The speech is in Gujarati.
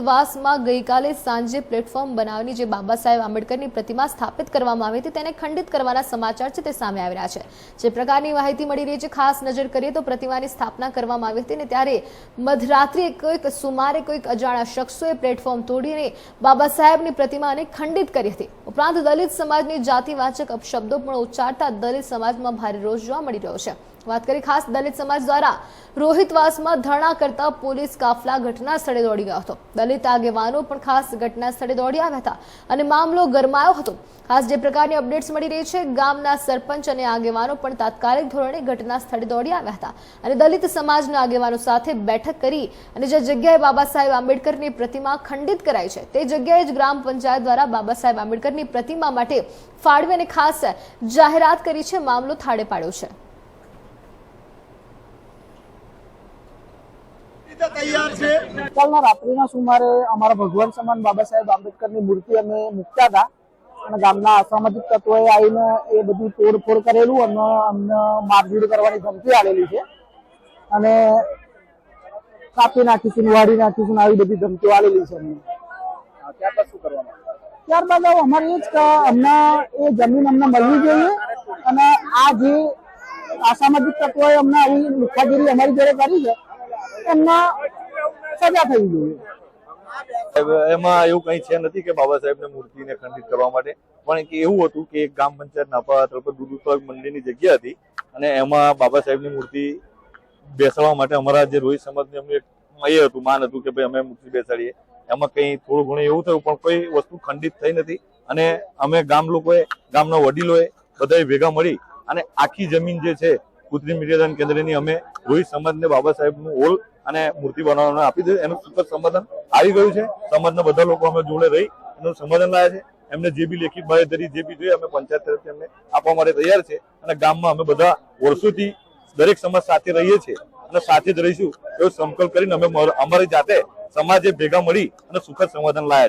રોહિતવાસમાં ગઈકાલે સાંજે પ્લેટફોર્મ બનાવની જે બાબા સાહેબ આંબેડકરની પ્રતિમા સ્થાપિત કરવામાં આવી હતી, તેને ખંડિત કરવાના સમાચાર છે તે સામે આવી રહ્યા છે. જે પ્રકારની માહિતી મળી રહી છે, ખાસ નજર કરીએ તો પ્રતિમાની સ્થાપના કરવામાં આવી હતી ને ત્યારે મધરાત્રિએ કોઈક સુમારે કોઈક અજાણ્યા શખ્સોએ પ્લેટફોર્મ તોડીને બાબા સાહેબની પ્રતિમાને ખંડિત કરી હતી. ઉપરાંત દલિત સમાજની જાતિવાચક અપશબ્દો પણ ઉચ્ચારતા દલિત સમાજમાં ભારે રોષ જોવા મળી રહ્યો છે. વાત કરી ખાસ દલિત સમાજ દ્વારા. રોહિતવાસમાં ધરણા કરતા પોલીસ કાફલા ઘટના સ્થળે દોડી ગયો હતો. દલિત આગેવાનો પણ ખાસ ઘટના સ્થળે દોડી આવ્યા હતા અને મામલો ગરમાયો હતો. ખાસ જે પ્રકારની અપડેટ્સ મળી રહી છે, ગામના સરપંચ અને આગેવાનો પણ તાત્કાલિક ધોરણે ઘટના સ્થળે દોડી આવ્યા હતા. અને દલિત સમાજના આગેવાનો સાથે બેઠક કરી અને જે જગ્યાએ બાબા સાહેબ આંબેડકરની પ્રતિમા ખંડિત કરાઈ છે, તે જગ્યાએ જ ગ્રામ પંચાયત દ્વારા બાબા સાહેબ આંબેડકરની પ્રતિમા માટે ફાળવી અને ખાસ જાહેરાત કરી છે, મામલો થાળે પાડ્યો છે. તૈયાર છે. કાલના રાત્રિના સુમારે અમારા ભગવાન સમાન બાબા સાહેબ આંબેડકરની મૂર્તિ અમે મૂકતા હતા. અને ગામના અસામાજિક તત્વોએ આવીને એ બધું તોડફોડ કરેલું અને અમને મારઝૂડ કરવાની ધમકી આવેલી છે. અને કાપી નાખીશું વાળી નાખીશું આવી બધી ધમકીઓ આવેલી છે અમને. ત્યારબાદ શું કરવાનું? ત્યારબાદ અમારે એ જ કે અમને એ જમીન અમને મળવી જોઈએ અને આ જે અસામાજિક તત્વોએ અમને આવી લુખાગીરી અમારી જોડે કરી છે એમને સજા થવી જોઈએ. એમાં એવું કઈ છે નથી કે બાબા સાહેબને મૂર્તિને ખંડિત કરવા માટે, પણ એવું હતું કે એક ગામ પંચાયત નાપા તરફ દૂધ જગ્યા હતી અને એમાં બાબા સાહેબની મૂર્તિ બેસાડવા માટે અમારા જે રોહિત સમાજની એક એ હતું, માન હતું કે ભાઈ અમે મૂર્તિ બેસાડીએ. એમાં કઈ થોડું ઘણું એવું થયું, પણ કોઈ વસ્તુ ખંડિત થઈ નથી અને અમે ગામ લોકોએ, ગામના વડીલોએ બધાએ ભેગા મળી અને આખી જમીન જે છે, કૃત્રિમ નિર્યાદન કેન્દ્રની અમે રોહિત સમાજને બાબા સાહેબનું ઓલ અને મૂર્તિ બનાવવાનું આપી દીધું. એનું સુખદ સમાધાન આવી ગયું છે. સમાજના બધા લોકો અમે જોડે રહી એનું સમાધાન લાયા છે. એમને જે બી લેખિત બાહેધરી જે બી જોઈએ, અમે પંચાયત તરફથી એમને આપવા માટે તૈયાર છે. અને ગામમાં અમે બધા વર્ષોથી દરેક સમાજ સાથે રહીએ છીએ અને સાથે જ રહીશું એવો સંકલ્પ કરીને અમે અમારી જાતે સમાજે ભેગા મળી અને સુખદ સમાધાન લાયા છે.